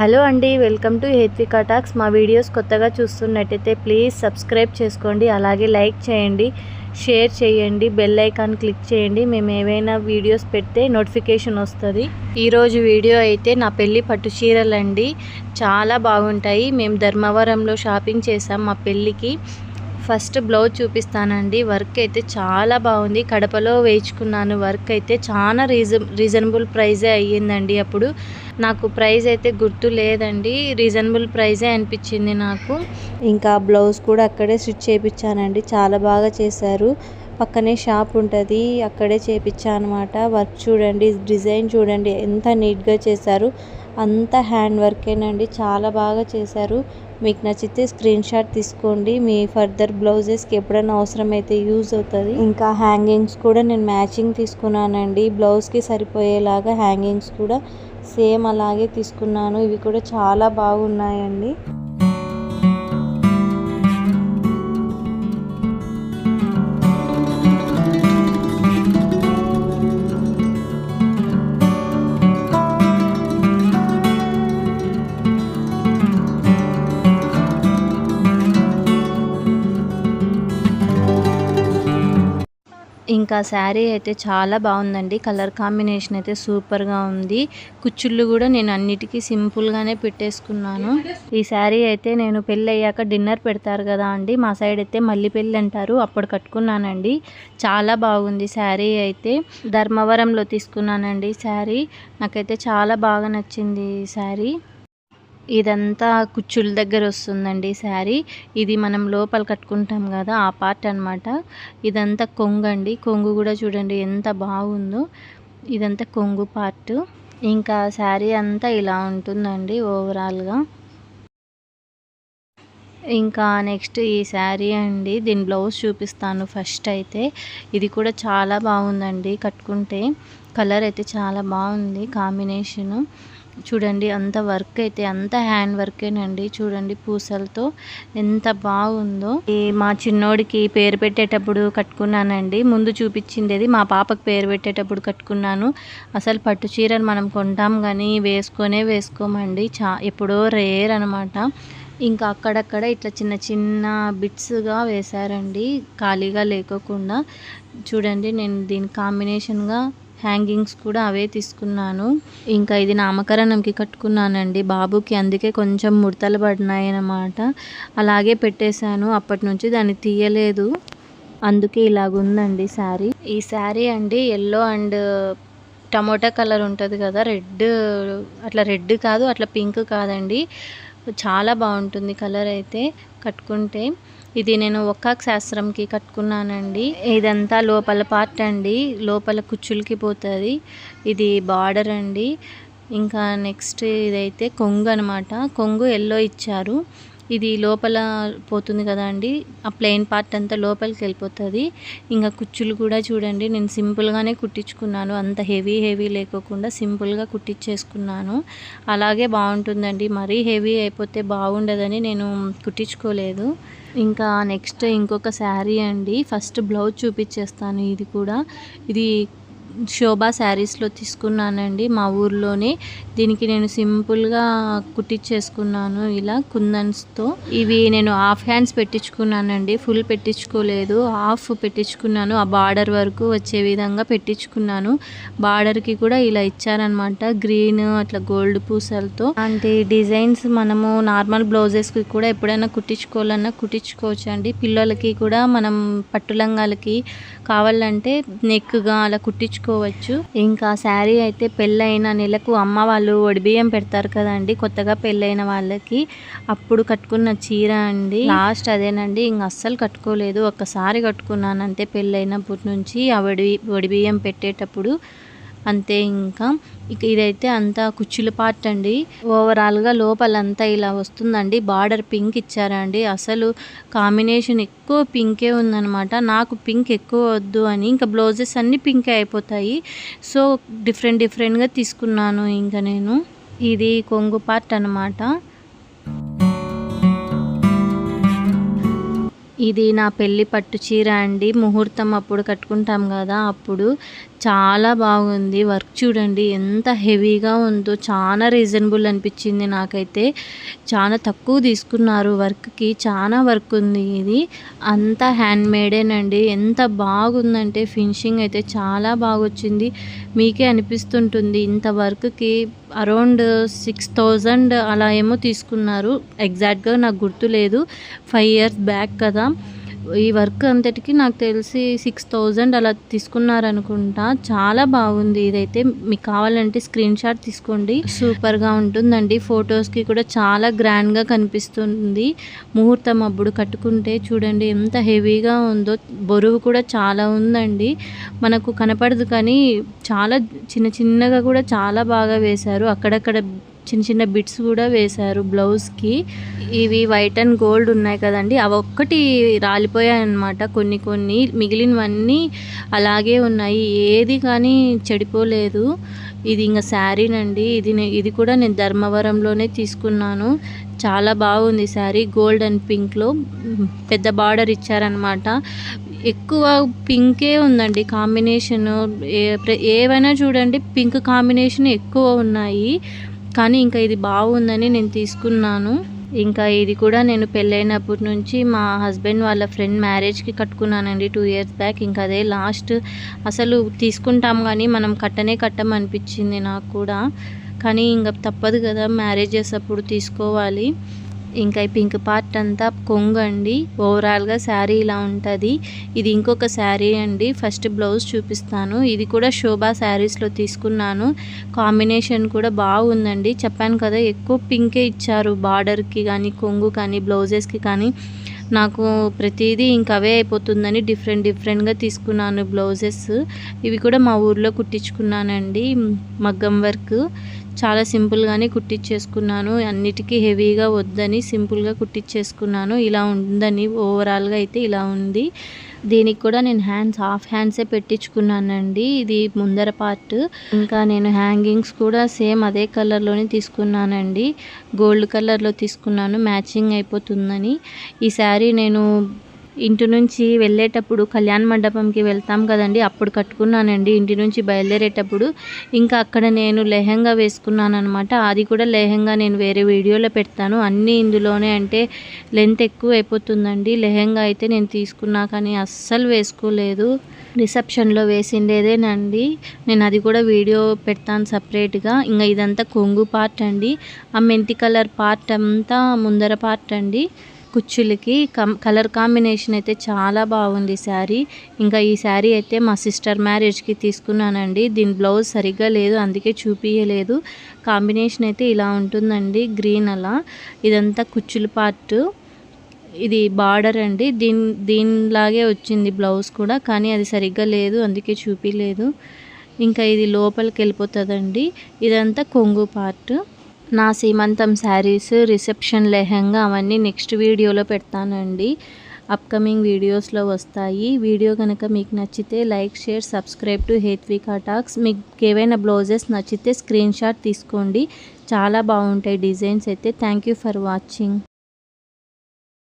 Hello అండి welcome to Hethvika talks. మా videos కొత్తగా చూస్తున్నట్టయితే ప్లీజ్ సబ్స్క్రైబ్ చేసుకోండి అలాగే లైక్ చేయండి షేర్ చేయండి బెల్ ఐకాన్ క్లిక్ చేయండి. మేము ఏవైనా వీడియోస్ పెడితే నోటిఫికేషన్ వస్తుంది. ఈరోజు వీడియో అయితే నా పెళ్ళి పట్టు చీరలండి. చాలా బాగుంటాయి. మేము ధర్మవరంలో షాపింగ్ చేసాం మా పెళ్ళికి. ఫస్ట్ బ్లౌజ్ చూపిస్తానండి. వర్క్ అయితే చాలా బాగుంది. కడపలో వేయించుకున్నాను. వర్క్ అయితే చాలా రీజన్ రీజనబుల్ ప్రైజే అయ్యిందండి అప్పుడు. నాకు ప్రైస్ అయితే గుర్తు లేదండి. రీజనబుల్ ప్రైజే అనిపించింది నాకు. ఇంకా బ్లౌజ్ కూడా అక్కడే స్టిచ్ చేయించానండి చాలా బాగా చేశారు. పక్కనే షాప్ ఉంటుంది. అక్కడే చేయించా అనమాట వర్క్ చూడండి డిజైన్ చూడండి ఎంత నీట్గా చేశారు. అంతా హ్యాండ్ వర్కేనండి చాలా బాగా చేశారు. మీకు నచ్చితే స్క్రీన్ షాట్ తీసుకోండి. మీ ఫర్దర్ బ్లౌజెస్కి ఎప్పుడైనా అవసరమైతే యూజ్ అవుతుంది. ఇంకా హ్యాంగింగ్స్ కూడా నేను మ్యాచింగ్ తీసుకున్నానండి. బ్లౌజ్కి సరిపోయేలాగా హ్యాంగింగ్స్ కూడా సేమ్ అలాగే తీసుకున్నాను. ఇవి కూడా చాలా బాగున్నాయండి. ఇంకా శారీ అయితే చాలా బాగుందండి. కలర్ కాంబినేషన్ అయితే సూపర్గా ఉంది. కుచ్చుళ్ళు కూడా నేను అన్నిటికీ సింపుల్గానే పెట్టేసుకున్నాను. ఈ శారీ అయితే నేను పెళ్ళి అయ్యాక డిన్నర్ పెడతారు కదా అండి మా సైడ్ అయితే మళ్ళీ పెళ్ళి అంటారు. అప్పుడు కట్టుకున్నానండి. చాలా బాగుంది శారీ అయితే. ధర్మవరంలో తీసుకున్నానండి శారీ. నాకైతే చాలా బాగా నచ్చింది ఈ శారీ. ఇదంతా కుచ్చుల దగ్గర వస్తుందండి శారీ. ఇది మనం లోపల కట్టుకుంటాం కదా ఆ పార్ట్ అనమాట ఇదంతా కొంగు అండి. కొంగు కూడా చూడండి ఎంత బాగుందో. ఇదంతా కొంగు పార్ట్ ఇంకా శారీ అంతా ఇలా ఉంటుందండి ఓవరాల్గా ఇంకా నెక్స్ట్ ఈ శారీ అండి. దీని బ్లౌజ్ చూపిస్తాను ఫస్ట్ అయితే. ఇది కూడా చాలా బాగుందండి కట్టుకుంటే. కలర్ అయితే చాలా బాగుంది కాంబినేషను. చూడండి అంత వర్క్ అయితే అంత హ్యాండ్ వర్కేనండి చూడండి పూసలతో ఎంత బాగుందో. ఈ మా చిన్నోడికి పేరు పెట్టేటప్పుడు కట్టుకున్నానండి. ముందు చూపించింది మా పాపకు పేరు పెట్టేటప్పుడు కట్టుకున్నాను. అసలు పట్టు చీరను మనం కొంటాం కానీ వేసుకొనే వేసుకోమండి. చా ఎప్పుడో రేర్ అనమాట. ఇంకా అక్కడక్కడ ఇట్లా చిన్న చిన్న బిట్స్గా వేశారండి. ఖాళీగా లేకోకుండా. చూడండి నేను దీని కాంబినేషన్గా హ్యాంగింగ్స్ కూడా అవే తీసుకున్నాను. ఇంకా ఇది నామకరణంకి కట్టుకున్నానండి బాబుకి అందుకే కొంచెం ముడతలు పడినాయి అన్నమాట అలాగే పెట్టేశాను అప్పటి నుంచి దాన్ని తీయలేదు. అందుకే ఇలాగుందండి శారీ. ఈ శారీ అండి ఎల్లో అండ్ టమోటా కలర్ ఉంటుంది కదా రెడ్ అట్లా రెడ్ కాదు అట్లా పింక్ కాదండి. చాలా బాగుంటుంది కలర్ అయితే కట్టుకుంటే. ఇది నేను ఒక్కాక్ శాస్త్రంకి కట్టుకున్నానండి. ఇదంతా లోపల పార్ట్ అండి. లోపల కుచ్చులకి పోతుంది. ఇది బార్డర్ అండి. ఇంకా నెక్స్ట్ ఇదైతే కొంగు అనమాట కొంగు ఎల్లో ఇచ్చారు. ఇది లోపల పోతుంది కదా అండి. ఆ ప్లెయిన్ పార్ట్ అంతా లోపలికి వెళ్ళిపోతుంది. ఇంకా కుచ్చులు కూడా చూడండి. నేను సింపుల్గానే కుట్టించుకున్నాను. అంత హెవీ హెవీ లేకోకుండా సింపుల్గా కుట్టించేసుకున్నాను. అలాగే బాగుంటుందండి. మరీ హెవీ అయిపోతే బాగుండదని నేను కుట్టించుకోలేదు. ఇంకా నెక్స్ట్ ఇంకొక శారీ అండి. ఫస్ట్ బ్లౌజ్ చూపించేస్తాను. ఇది కూడా. ఇది శోభా శారీస్లో తీసుకున్నానండి మా ఊర్లోనే. దీనికి నేను సింపుల్గా కుట్టించేసుకున్నాను ఇలా కుందన్స్తో. ఇవి నేను హాఫ్ హ్యాండ్స్ పెట్టించుకున్నానండి. ఫుల్ పెట్టించుకోలేదు. హాఫ్ పెట్టించుకున్నాను. ఆ బార్డర్ వరకు వచ్చే విధంగా పెట్టించుకున్నాను. బార్డర్కి కూడా ఇలా ఇచ్చారనమాట గ్రీన్ అట్లా గోల్డ్ పూసలతో. అంటే డిజైన్స్ మనము నార్మల్ బ్లౌజెస్కి కూడా ఎప్పుడైనా కుట్టించుకోవాలన్నా కుట్టించుకోవచ్చు అండి పిల్లలకి కూడా మనం పట్టు లంగాలకి కావాలంటే నెక్గా అలా కుట్టించుకో కుట్టించుకోవచ్చు ఇంకా శారీ అయితే పెళ్ళైన నెలకు అమ్మ వాళ్ళు ఒడిబియ్యం పెడతారు కదండి కొత్తగా పెళ్ళైన వాళ్ళకి. అప్పుడు కట్టుకున్న చీర అండి. లాస్ట్ అదేనండి ఇంక అస్సలు కట్టుకోలేదు. ఒక్కసారి కట్టుకున్నాను అంతే పెళ్ళైనప్పటి నుంచి ఆ ఒడి ఒడిబియ్యం పెట్టేటప్పుడు అంతే ఇంకా. ఇక ఇదైతే అంతా కుచ్చుల పార్ట్ అండి. ఓవరాల్గా లోపలంతా ఇలా వస్తుందండి. బార్డర్ పింక్ ఇచ్చారండి. అసలు కాంబినేషన్ ఎక్కువ పింకే ఉందనమాట నాకు పింక్ ఎక్కువ వద్దు అని. ఇంకా బ్లౌజెస్ అన్నీ పింకే అయిపోతాయి. సో డిఫరెంట్ డిఫరెంట్గా తీసుకున్నాను ఇంకా నేను. ఇది కొంగు పార్ట్ అనమాట ఇది నా పెళ్ళి పట్టు చీర అండి. ముహూర్తం అప్పుడు కట్టుకుంటాం కదా అప్పుడు. చాలా బాగుంది. వర్క్ చూడండి ఎంత హెవీగా ఉందో చాలా రీజనబుల్ అనిపించింది నాకైతే. చాలా తక్కువ తీసుకున్నారు వర్క్కి చాలా వర్క్ ఉంది ఇది. అంతా హ్యాండ్ మేడేనండి ఎంత బాగుందంటే ఫినిషింగ్ అయితే చాలా బాగా వచ్చింది మీకే అనిపిస్తుంటుంది ఇంత వర్క్కి అరౌండ్ సిక్స్ థౌజండ్ అలా ఏమో తీసుకున్నారు. ఎగ్జాక్ట్గా నాకు గుర్తులేదు. ఫైవ్ ఇయర్స్ బ్యాక్ కదా. ఈ వర్క్ అంతటికి నాకు తెలిసి సిక్స్ థౌజండ్ అలా తీసుకున్నారనుకుంటా. చాలా బాగుంది ఇదైతే. మీకు కావాలంటే స్క్రీన్ షాట్ తీసుకోండి. సూపర్గా ఉంటుందండి. ఫొటోస్కి కూడా చాలా గ్రాండ్గా కనిపిస్తుంది. ముహూర్తం అప్పుడు కట్టుకుంటే చూడండి ఎంత హెవీగా ఉందో. బరువు కూడా చాలా ఉందండి. మనకు కనపడదు కానీ చాలా చిన్న చిన్నగా కూడా చాలా బాగా వేశారు. అక్కడక్కడ చిన్న చిన్న బిట్స్ కూడా వేశారు బ్లౌజ్కి. ఇవి వైట్ అండ్ గోల్డ్ ఉన్నాయి కదండి. అవి ఒక్కటి రాలిపోయాయి అన్నమాట కొన్ని కొన్ని. మిగిలినవన్నీ అలాగే ఉన్నాయి. ఏది కానీ చెడిపోలేదు. ఇది ఇంకా శారీనండి. ఇది ఇది కూడా నేను ధర్మవరంలోనే తీసుకున్నాను. చాలా బాగుంది శారీ. గోల్డ్ అండ్ పింక్లో పెద్ద బార్డర్ ఇచ్చారనమాట ఎక్కువ పింకే ఉందండి కాంబినేషన్. ఏవైనా చూడండి పింక్ కాంబినేషన్ ఎక్కువ ఉన్నాయి. కానీ ఇంకా ఇది బాగుందని నేను తీసుకున్నాను. ఇంకా ఇది కూడా నేను పెళ్ళైనప్పటి నుంచి మా హస్బెండ్ వాళ్ళ ఫ్రెండ్ మ్యారేజ్కి కట్టుకున్నానండి టూ ఇయర్స్ బ్యాక్. ఇంకా అదే లాస్ట్. అసలు తీసుకుంటాం కానీ మనం కట్టనే కట్టమనిపించింది నాకు కూడా. కానీ ఇంకా తప్పదు కదా మ్యారేజెస్ అప్పుడు తీసుకోవాలి. ఇంకా ఈ పింక్ పార్ట్ అంతా కొంగు అండి ఓవరాల్గా శారీ ఇలా ఉంటుంది. ఇది ఇంకొక శారీ అండి. ఫస్ట్ బ్లౌజ్ చూపిస్తాను. ఇది కూడా శోభా శారీస్లో తీసుకున్నాను. కాంబినేషన్ కూడా బాగుందండి. చెప్పాను కదా ఎక్కువ పింకే ఇచ్చారు బార్డర్కి కానీ కొంగు కానీ బ్లౌజెస్కి కానీ. నాకు ప్రతిదీ ఇంక అవే అయిపోతుందని డిఫరెంట్ డిఫరెంట్గా తీసుకున్నాను బ్లౌజెస్. ఇవి కూడా మా ఊర్లో కుట్టించుకున్నానండి. మగ్గం వర్క్. చాలా సింపుల్గానే కుట్టించేసుకున్నాను అన్నిటికీ హెవీగా వద్దని సింపుల్గా కుట్టించేసుకున్నాను ఇలా ఉందని ఓవరాల్గా అయితే ఇలా ఉంది. దీనికి కూడా నేను హ్యాండ్స్ హాఫ్ హ్యాండ్సే పెట్టించుకున్నానండి. ఇది ముందర పార్ట్. ఇంకా నేను హ్యాంగింగ్స్ కూడా సేమ్ అదే కలర్లోనే తీసుకున్నానండి. గోల్డ్ కలర్లో తీసుకున్నాను. మ్యాచింగ్ అయిపోతుందని. ఈ శారీ నేను ఇంటి నుంచి వెళ్ళేటప్పుడు కళ్యాణ మండపంకి వెళ్తాం కదండి. అప్పుడు కట్టుకున్నానండి. ఇంటి నుంచి బయలుదేరేటప్పుడు ఇంకా అక్కడ నేను లెహంగా వేసుకున్నాను అనమాట అది కూడా లెహంగా నేను వేరే వీడియోలో పెడతాను. అన్నీ ఇందులోనే అంటే లెంత్ ఎక్కువ అయిపోతుందండి లెహంగా అయితే నేను తీసుకున్నా కానీ అస్సలు వేసుకోలేదు. రిసెప్షన్లో వేసిండేదేనండి. నేను అది కూడా వీడియో పెడతాను సపరేట్గా. ఇంకా ఇదంతా కొంగు పార్ట్ అండి. ఆ మెంతి కలర్ పార్ట్ అంతా ముందర పార్ట్ అండి. కుచ్చులకి కం కలర్ కాంబినేషన్ అయితే చాలా బాగుంది శారీ. ఇంకా ఈ శారీ అయితే మా సిస్టర్ మ్యారేజ్కి తీసుకున్నానండి. దీని బ్లౌజ్ సరిగ్గా లేదు అందుకే చూపించలేదు కాంబినేషన్ అయితే ఇలా ఉంటుందండి గ్రీన్ అలా. ఇదంతా కుచ్చుల పార్ట్. ఇది బార్డర్ అండి. దీని దీనిలాగే వచ్చింది బ్లౌజ్ కూడా కానీ అది సరిగ్గా లేదు అందుకే చూపించలేదు ఇంకా ఇది లోపలికి వెళ్ళిపోతుందండి. ఇదంతా కొంగు పార్ట్. నా సీమంతం శారీస్ రిసెప్షన్ లెహంగా అవన్నీ నెక్స్ట్ వీడియోలో పెడతానండి. అప్కమింగ్ వీడియోస్లో వస్తాయి. వీడియో కనుక మీకు నచ్చితే like share subscribe to Hethvika talks మీకు ఏవైనా బ్లౌజెస్ నచ్చితే స్క్రీన్ షాట్ తీసుకోండి. చాలా బాగుంటాయి డిజైన్స్ అయితే. Thank you for watching.